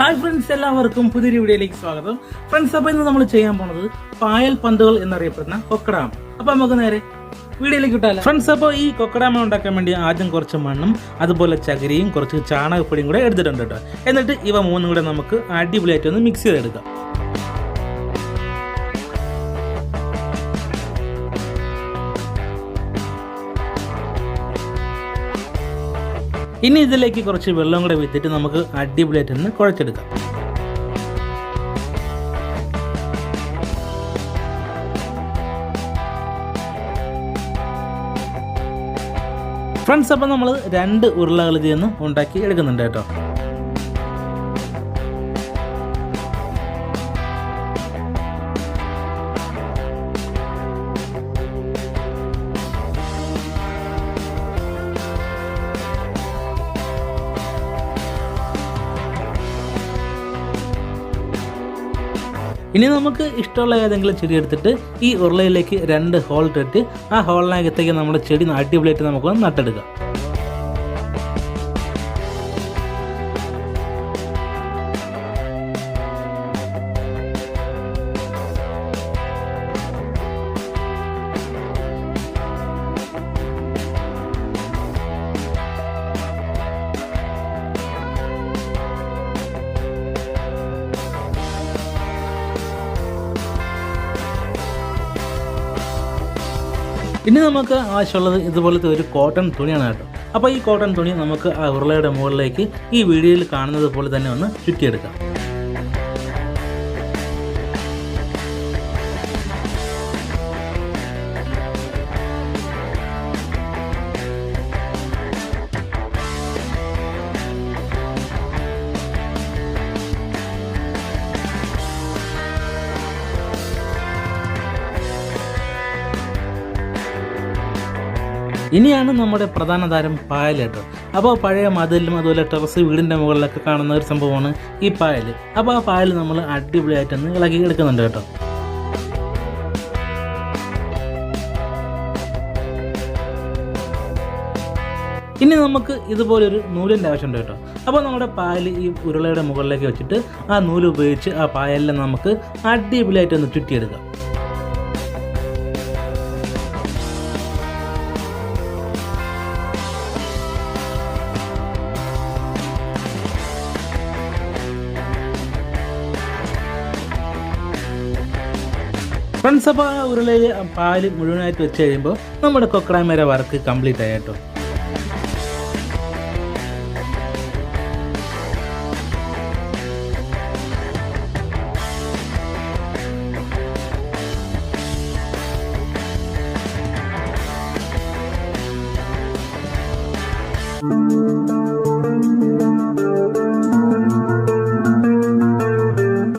Hi friends എല്ലാവർക്കും പുതിയൊരു വീഡിയോയിലേക്ക് സ്വാഗതം. ഫ്രണ്ട്സ് അപ്പൊ ഇന്ന് നമ്മൾ ചെയ്യാൻ പോണത് പായൽ പന്തുകൾ എന്നറിയപ്പെടുന്ന കൊക്കടാം അപ്പൊ നമുക്ക് നേരെ വീഡിയോയിലേക്ക് കിട്ടാലോ ഫ്രണ്ട്സ് അപ്പോൾ ഈ കൊക്കടാമ ഉണ്ടാക്കാൻ വേണ്ടി ആദ്യം കുറച്ച് മണ്ണും അതുപോലെ ചകിരിയും കുറച്ച് ചാണകപ്പൊടിയും കൂടെ എടുത്തിട്ടുണ്ട് കേട്ടോ. എന്നിട്ട് ഇവ മൂന്നും കൂടെ നമുക്ക് അടിപൊളിയായിട്ട് ഒന്ന് മിക്സ് ചെയ്തെടുക്കാം. ഇനി ഇതിലേക്ക് കുറച്ച് വെള്ളം കൂടെ വിത്തിട്ട് നമുക്ക് അടിപൊളിയായിട്ട് ഒന്ന് കുഴച്ചെടുക്കാം. ഫ്രണ്ട്സ് അപ്പം നമ്മൾ രണ്ട് ഉരുളകൾ ഇതിൽ നിന്ന് ഉണ്ടാക്കി എടുക്കുന്നുണ്ട് കേട്ടോ. ഇനി നമുക്ക് ഇഷ്ടമുള്ള ഏതെങ്കിലും ചെടി എടുത്തിട്ട് ഈ ഉരുളയിലേക്ക് രണ്ട് ഹോൾ ഇട്ടിട്ട് ആ ഹോളിനകത്തേക്ക് നമ്മുടെ ചെടി അടിപൊളിയായിട്ട് നമുക്ക് നട്ടെടുക്കാം. ഇനി നമുക്ക് ആവശ്യമുള്ളത് ഇതുപോലത്തെ ഒരു കോട്ടൺ തുണിയാണ് കേട്ടോ. അപ്പോൾ ഈ കോട്ടൺ തുണി നമുക്ക് ആ ഉരുളയുടെ മുകളിലേക്ക് ഈ വീഡിയോയിൽ കാണുന്നത് പോലെ തന്നെ ഒന്ന് ചുറ്റിയെടുക്കാം. ഇനിയാണ് നമ്മുടെ പ്രധാന താരം പായൽ കേട്ടോ അപ്പോൾ പഴയ മതിലും അതുപോലെ ടെറസ് വീടിന്റെ മുകളിലൊക്കെ കാണുന്ന ഒരു സംഭവമാണ് ഈ പായൽ. അപ്പോൾ ആ പായൽ നമ്മൾ അടിപൊളിയായിട്ടൊന്ന് ഇളകി എടുക്കുന്നുണ്ട് കേട്ടോ. ഇനി നമുക്ക് ഇതുപോലൊരു നൂലിന്റെ ആവശ്യമുണ്ട് കേട്ടോ. അപ്പോൾ നമ്മുടെ പായൽ ഈ ഉരുളയുടെ മുകളിലേക്ക് വെച്ചിട്ട് ആ നൂൽ ഉപയോഗിച്ച് ആ പായലിനെ നമുക്ക് അടിപൊളിയായിട്ടൊന്ന് ചുറ്റിയെടുക്കാം. ഫ്രണ്ട്സ് അപ്പോൾ ആ ഉരുളയിൽ പാൽ മുഴുവനായിട്ട് വെച്ച് കഴിയുമ്പോൾ നമ്മുടെ കൊക്കടാമേര വർക്ക് കംപ്ലീറ്റ് ആയി കേട്ടോ.